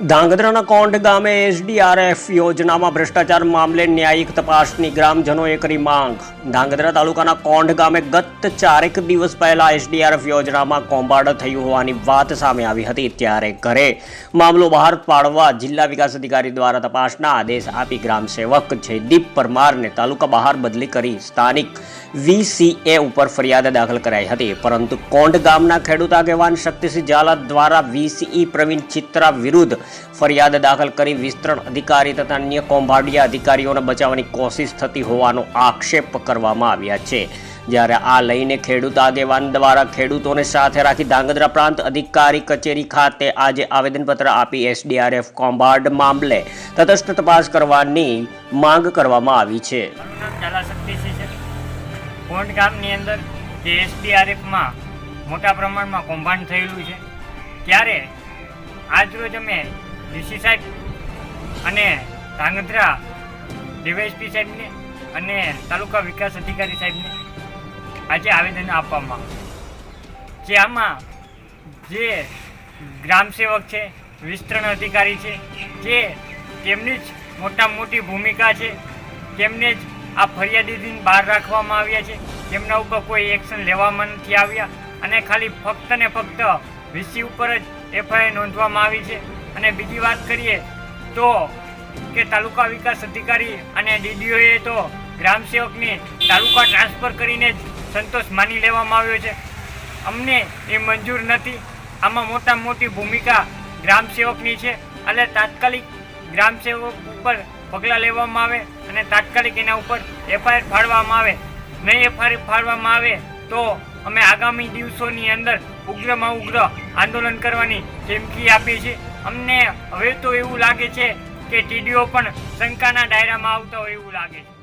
ધાંગધ્રાના કોંઢ ગામે એસડીઆરએફ યોજનામાં ભ્રષ્ટાચાર મામલે ન્યાયિક તપાસની ગ્રામજનોએ કરી માંગ. ધાંગધ્રા તાલુકાના કોંઢ ગામે ગત ચારેક દિવસ પહેલા એસડીઆરએફ યોજનામાં કોંભાડ થયું હોવાની વાત સામે આવી હતી. ત્યારે ઘરે મામલો બહાર પાડવા જિલ્લા વિકાસ અધિકારી દ્વારા તપાસના આદેશ આપી ગ્રામસેવક જયદીપ પરમારને તાલુકા બહાર બદલી કરી સ્થાનિક વીસીએ ઉપર ફરિયાદ દાખલ કરાઈ હતી. પરંતુ કોંઢ ગામના ખેડૂત આગેવાન શક્તિસિંહ ઝાલા દ્વારા વીસીઈ પ્રવીણ ચિત્રા વિરુદ્ધ ફરિયાદ દાખલ કરી વિસ્તરણ અધિકારી તથા અન્ય કૌભાંડિયા અધિકારીઓને બચાવવાની કોશિશ થતી હોવાનો આક્ષેપ કરવામાં આવ્યા છે. જ્યારે આ લઈને ખેડૂત આગેવાન દ્વારા ખેડૂતોને સાથે રાખી ધાંગધ્રા પ્રાંત અધિકારી કચેરી ખાતે આજે આવેદનપત્ર આપી એસડીઆરએફ કોમ્બાર્ડ મામલે તટસ્થ તપાસ કરવાની માંગ કરવામાં આવી છે. મોટા પ્રમાણમાં કૌભાંડ થયેલું છે, ત્યારે આજરોજ અમે ડીસી સાહેબ અને ધાંગધ્રા ડીવાયસપી સાહેબને અને તાલુકા વિકાસ અધિકારી સાહેબને આજે આવેદન આપવામાં. જે આમાં જે ગ્રામસેવક છે, વિસ્તરણ અધિકારી છે, જે તેમની જ મોટા મોટી ભૂમિકા છે, તેમને જ આ ફરિયાદીને બહાર રાખવામાં આવ્યા છે, તેમના ઉપર કોઈ એક્શન લેવામાં નથી આવ્યા અને ખાલી ફક્ત ને ફક્ત વીસી ઉપર જ એફઆઈઆર નોંધવામાં આવી છે. અને બીજી વાત કરીએ તો કે તાલુકા વિકાસ અધિકારી અને ડીડીઓએ તો ગ્રામ સેવકને તાલુકા ટ્રાન્સફર કરીને જ સંતોષ માની લેવામાં આવ્યો છે. અમને એ મંજૂર નથી. આમાં મોટા મોટી ભૂમિકા ગ્રામ સેવકની છે. એટલે તાત્કાલિક ગ્રામ સેવક ઉપર પગલાં લેવામાં આવે અને તાત્કાલિક એના ઉપર એફઆઈઆર ફાળવામાં આવે. નહીં એફઆઈઆર ફાડવામાં આવે તો અમે આગામી દિવસોની અંદર ઉગ્રમાં ઉગ્ર આંદોલન કરવાની ચીમકી આપી છે અમને હવે તો એવું લાગે છે કે ટીડીઓ પણ શંકાના દાયરામાં આવતા હોય એવું લાગે છે.